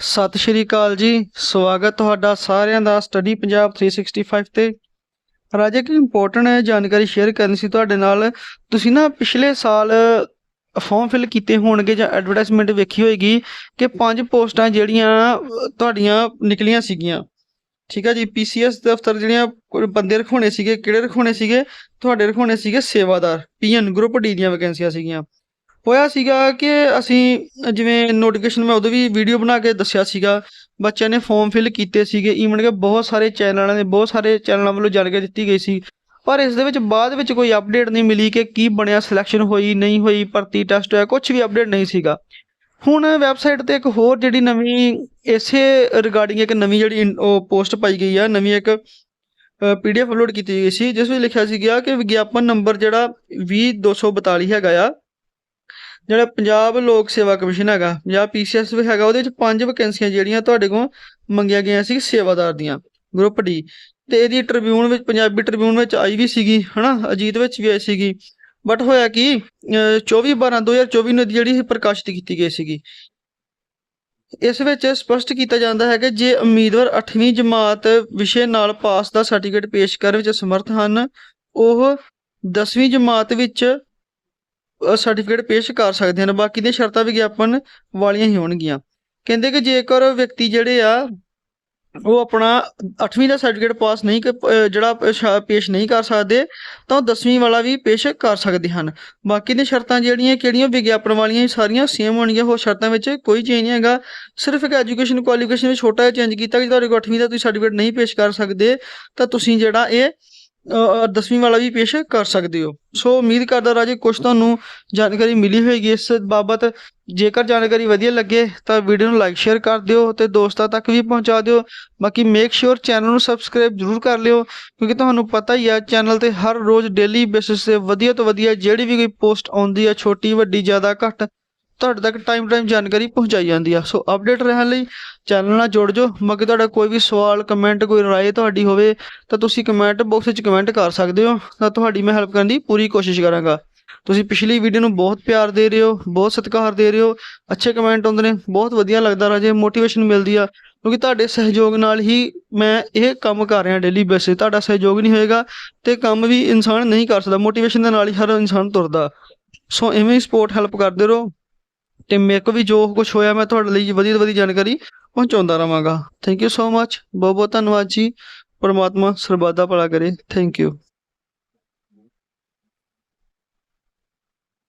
ਸਤਿ ਸ਼੍ਰੀ ਅਕਾਲ ਜੀ, ਸਵਾਗਤ ਤੁਹਾਡਾ ਸਾਰਿਆਂ ਦਾ ਸਟੱਡੀ ਪੰਜਾਬ 365 ਤੇ। ਰਾਜੇ, ਇੱਕ ਇੰਪੋਰਟੈਂਟ ਜਾਣਕਾਰੀ ਸ਼ੇਅਰ ਕਰਨੀ ਸੀ ਤੁਹਾਡੇ ਨਾਲ। ਤੁਸੀਂ ਨਾ ਪਿਛਲੇ ਸਾਲ ਫਾਰਮ ਫਿਲ ਕੀਤੇ ਹੋਣਗੇ ਜਾਂ ਐਡਵਰਟਾਈਜ਼ਮੈਂਟ ਵੇਖੀ ਹੋਏਗੀ ਕਿ ਪੰਜ ਪੋਸਟਾਂ ਜਿਹੜੀਆਂ ਤੁਹਾਡੀਆਂ ਨਿਕਲੀਆਂ ਸੀਗੀਆਂ। ਠੀਕ ਹੈ ਜੀ ਪੀਸੀਐਸ ਦਫ਼ਤਰ ਜਿਹੜੀਆਂ ਬੰਦੇ ਰਖਾਉਣੇ ਸੀਗੇ, ਕਿਹੜੇ ਰਖਾਉਣੇ ਸੀਗੇ? ਤੁਹਾਡੇ ਰਖਾਉਣੇ ਸੀਗੇ ਸੇਵਾਦਾਰ ਪੀਐਨ ਗਰੁੱਪ ਡੀ ਦੀਆਂ ਵੈਕੈਂਸੀਆਂ ਸੀਗੀਆਂ। ਹੋਇਆ ਸੀਗਾ ਕਿ ਅਸੀਂ ਜਿਵੇਂ ਨੋਟੀਫਿਕੇਸ਼ਨ ਮੈਂ ਉਦੋਂ ਵੀ ਵੀਡੀਓ ਬਣਾ ਕੇ ਦੱਸਿਆ ਸੀਗਾ। ਬੱਚਿਆਂ ਨੇ ਫਾਰਮ ਫਿਲ ਕੀਤੇ ਸੀਗੇ। ਈਵਨ ਕਿ ਬਹੁਤ ਸਾਰੇ ਚੈਨਲਾਂ ਨੇ ਬਹੁਤ ਸਾਰੇ ਚੈਨਲਾਂ ਵੱਲੋਂ ਜਾਣਕਾਰੀ ਦਿੱਤੀ ਗਈ ਸੀ। ਪਰ ਇਸ ਦੇ ਵਿੱਚ ਬਾਅਦ ਵਿੱਚ ਕੋਈ ਅਪਡੇਟ ਨਹੀਂ ਮਿਲੀ ਕਿ ਕੀ ਬਣਿਆ ਸਿਲੈਕਸ਼ਨ ਹੋਈ, ਨਹੀਂ ਹੋਈ, ਭਰਤੀ ਟੈਸਟ ਹੋਇਆ ਕੁਝ ਵੀ ਅਪਡੇਟ ਨਹੀਂ ਸੀਗਾ। ਹੁਣ ਵੈਬਸਾਈਟ ਤੇ ਇੱਕ ਹੋਰ ਜਿਹੜੀ ਨਵੀਂ ਇਸੇ ਰਿਗਾਰਡਿੰਗ ਇੱਕ ਨਵੀਂ ਜਿਹੜੀ ਇਨ- ਉਹ ਪੋਸਟ ਪਾਈ ਗਈ ਆ, ਨਵੀਂ ਇੱਕ ਪੀਡੀਐਫ ਅਪਲੋਡ ਕੀਤੀ ਗਈ ਸੀ, ਜਿਸ ਵਿੱਚ ਲਿਖਿਆ ਸੀ ਗਿਆ ਕਿ ਵਿਗਿਆਪਨ ਨੰਬਰ ਜਿਹੜਾ 20242 ਹੈਗਾ ਆ। ਜਿਹੜਾ ਪੰਜਾਬ ਲੋਕ ਸੇਵਾ ਕਮਿਸ਼ਨ ਹੈਗਾ ਪੰਜਾਬ ਪੀਸੀਐਸ ਵੀ ਹੈਗਾ, ਉਹਦੇ ਵਿੱਚ ਪੰਜ ਵੈਕੈਂਸੀਆਂ ਜਿਹੜੀਆਂ ਤੁਹਾਡੇ ਕੋਲ ਮੰਗੀਆਂ ਗਈਆਂ ਸੀ ਸੇਵਾਦਾਰ ਦੀਆਂ ਗਰੁੱਪ ਡੀ ਤੇ ਇਹਦੀ ਟ੍ਰਿਬਿਊਨ ਵਿੱਚ, ਪੰਜਾਬੀ ਟ੍ਰਿਬਿਊਨ ਵਿੱਚ ਆਈ ਵੀ ਸੀਗੀ, ਹਨਾ? ਅਜੀਤ ਵਿੱਚ ਵੀ ਆਈ ਸੀਗੀ। ਬਟ ਹੋਇਆ ਕਿ 24 12 2024 ਨੂੰ ਇਹਦੀ ਜਿਹੜੀ ਪ੍ਰਕਾਸ਼ਿਤ ਕੀਤੀ ਗਈ ਸੀਗੀ। ਇਸ ਵਿੱਚ ਸਪਸ਼ਟ ਕੀਤਾ ਜਾਂਦਾ ਹੈ ਕਿ ਜੇ ਉਮੀਦਵਾਰ 8ਵੀਂ ਜਮਾਤ ਵਿਸ਼ੇ ਨਾਲ ਪਾਸ ਦਾ ਸਰਟੀਫਿਕੇਟ ਪੇਸ਼ ਕਰਨ ਵਿੱਚ ਸਮਰੱਥ ਹਨ, ਉਹ 10ਵੀਂ ਜਮਾਤ ਵਿੱਚ ਸਰਟੀਫਿਕੇਟ ਪੇਸ਼ ਕਰ ਸਕਦੇ ਹਨ। ਬਾਕੀ ਦੀਆਂ ਸ਼ਰਤਾਂ ਵਿਗਿਆਪਨ ਵਾਲੀਆਂ ਹੀ ਹੋਣਗੀਆਂ। ਕਹਿੰਦੇ ਕਿ ਜੇਕਰ ਵਿਅਕਤੀ ਜਿਹੜੇ ਆ, ਉਹ ਆਪਣਾ 8ਵੀਂ ਦਾ ਸਰਟੀਫਿਕੇਟ ਪਾਸ ਨਹੀਂ ਜਿਹੜਾ ਪੇਸ਼- ਨਹੀਂ ਕਰ ਸਕਦੇ, ਤਾਂ ਉਹ 10ਵੀਂ ਵਾਲਾ ਵੀ ਪੇਸ਼ ਕਰ ਸਕਦੇ ਹਨ। ਬਾਕੀ ਦੀਆਂ ਸ਼ਰਤਾਂ ਜਿਹੜੀਆਂ ਕਿਹੜੀਆਂ ਵਿਗਿਆਪਨ ਵਾਲੀਆਂ ਸਾਰੀਆਂ ਸੇਮ ਹੋਣਗੀਆਂ। ਹੋਰ ਸ਼ਰਤਾਂ ਵਿੱਚ ਕੋਈ ਚੇਂਜ ਨਹੀਂ ਹੈਗਾ। ਸਿਰਫ ਇੱਕ ਐਜੂਕੇਸ਼ਨ ਕੁਆਲੀਫਿਕੇਸ਼ਨ ਵਿੱਚ ਛੋਟਾ ਜਿਹਾ ਚੇਂਜ ਕੀਤਾ ਕਿ ਤੁਹਾਡੇ ਕੋਲ 8ਵੀਂ ਦਾ ਤੁਸੀਂ ਸਰਟੀਫਿਕੇਟ ਨਹੀਂ ਪੇਸ਼ ਕਰ ਸਕਦੇ, ਤਾਂ ਤੁਸੀਂ ਜਿਹੜਾ ਇਹ 10ਵੀਂ ਵਾਲਾ ਵੀ ਪੇਸ਼ ਕਰ ਸਕਦੇ ਹੋ। ਸੋ ਉਮੀਦ ਕਰਦਾ ਰਾਜੇ ਕੁਝ ਤੁਹਾਨੂੰ ਜਾਣਕਾਰੀ ਮਿਲੀ ਹੋਏਗੀ। ਇਸ ਬਾਬਤ ਜੇਕਰ ਜਾਣਕਾਰੀ ਵਧੀਆ ਲੱਗੇ ਤਾਂ ਵੀਡੀਓ ਨੂੰ ਲਾਈਕ ਸ਼ੇਅਰ ਕਰ ਦਿਓ ਤੇ ਦੋਸਤਾਂ ਤੱਕ ਵੀ ਪਹੁੰਚਾ ਦਿਓ। ਬਾਕੀ ਮੇਕ ਸ਼ੋਰ ਚੈਨਲ ਨੂੰ ਸਬਸਕ੍ਰਾਈਬ ਜ਼ਰੂਰ ਕਰ ਲਿਓ, ਕਿਉਂਕਿ ਤੁਹਾਨੂੰ ਪਤਾ ਹੀ ਆ ਚੈਨਲ ਤੇ ਹਰ ਰੋਜ਼ ਡੇਲੀ ਬੇਸਿਸ ਤੇ ਵਧੀਆ ਤੋਂ ਵਧੀਆ ਜਿਹੜੀ ਵੀ ਕੋਈ ਪੋਸਟ ਆਉਂਦੀ ਹੈ ਛੋਟੀ, ਵੱਡੀ, ਜ਼ਿਆਦਾ, ਘੱਟ ਤੁਹਾਡੇ ਤੱਕ ਟਾਈਮ ਟਾਈਮ ਜਾਣਕਾਰੀ ਪਹੁੰਚਾਈ ਜਾਂਦੀ ਆ। ਸੋ ਅਪਡੇਟ ਰਹਿਣ ਲਈ ਚੈਨਲ ਨਾਲ ਜੁੜ ਜਾਓ। ਬਾਕੀ ਤੁਹਾਡਾ ਕੋਈ ਵੀ ਸਵਾਲ ਕਮੈਂਟ ਕੋਈ ਰਾਏ ਤੁਹਾਡੀ ਹੋਵੇ, ਤਾਂ ਤੁਸੀਂ ਕਮੈਂਟ ਬਾਕਸ ਵਿੱਚ ਕਮੈਂਟ ਕਰ ਸਕਦੇ ਹੋ। ਤਾਂ ਤੁਹਾਡੀ ਮੈਂ ਹੈਲਪ ਕਰਨ ਦੀ ਪੂਰੀ ਕੋਸ਼ਿਸ਼ ਕਰਾਂਗਾ। ਤੁਸੀਂ ਪਿਛਲੀ ਵੀਡੀਓ ਨੂੰ ਬਹੁਤ ਪਿਆਰ ਦੇ ਰਹੇ ਹੋ, ਬਹੁਤ ਸਤਿਕਾਰ ਦੇ ਰਹੇ ਹੋ। ਅੱਛੇ ਕਮੈਂਟ ਆਉਂਦੇ ਨੇ, ਬਹੁਤ ਵਧੀਆ ਲੱਗਦਾ ਰਾਜੇ ਮੋਟੀਵੇਸ਼ਨ ਮਿਲਦੀ ਆ। ਕਿਉਂਕਿ ਤੁਹਾਡੇ ਸਹਿਯੋਗ ਨਾਲ ਹੀ ਮੈਂ ਇਹ ਕੰਮ ਕਰ ਰਿਹਾ ਡੇਲੀ ਬੇਸਿਸ ਤੁਹਾਡਾ ਸਹਿਯੋਗ ਨਹੀਂ ਹੋਏਗਾ ਤੇ ਕੰਮ ਵੀ ਇਨਸਾਨ ਨਹੀਂ ਕਰ ਸਕਦਾ। ਮੋਟੀਵੇਸ਼ਨ ਦੇ ਨਾਲ ਹੀ ਹਰ ਇਨਸਾਨ ਤੁਰਦਾ। ਸੋ ਐਵੇਂ ਹੀ ਸਪੋਰਟ ਹੈਲਪ ਕਰਦੇ ਰਹੋ। ਤੇ ਮੇਰੇ ਕੋ ਵੀ ਜੋ ਕੁਝ ਹੋਇਆ, ਮੈਂ ਤੁਹਾਡੇ ਲਈ ਵਧੀਆ ਤੋਂ ਵਧੀਆ ਜਾਣਕਾਰੀ ਪਹੁੰਚਾਉਂਦਾ ਰਵਾਂਗਾ ਥੈਂਕ ਯੂ ਸੋ ਮੱਚ ਬਹੁਤ ਬਹੁਤ ਧੰਨਵਾਦ ਜੀ। ਪਰਮਾਤਮਾ ਸਰਬੱਤ ਦਾ ਭਲਾ ਕਰੇ। Thank you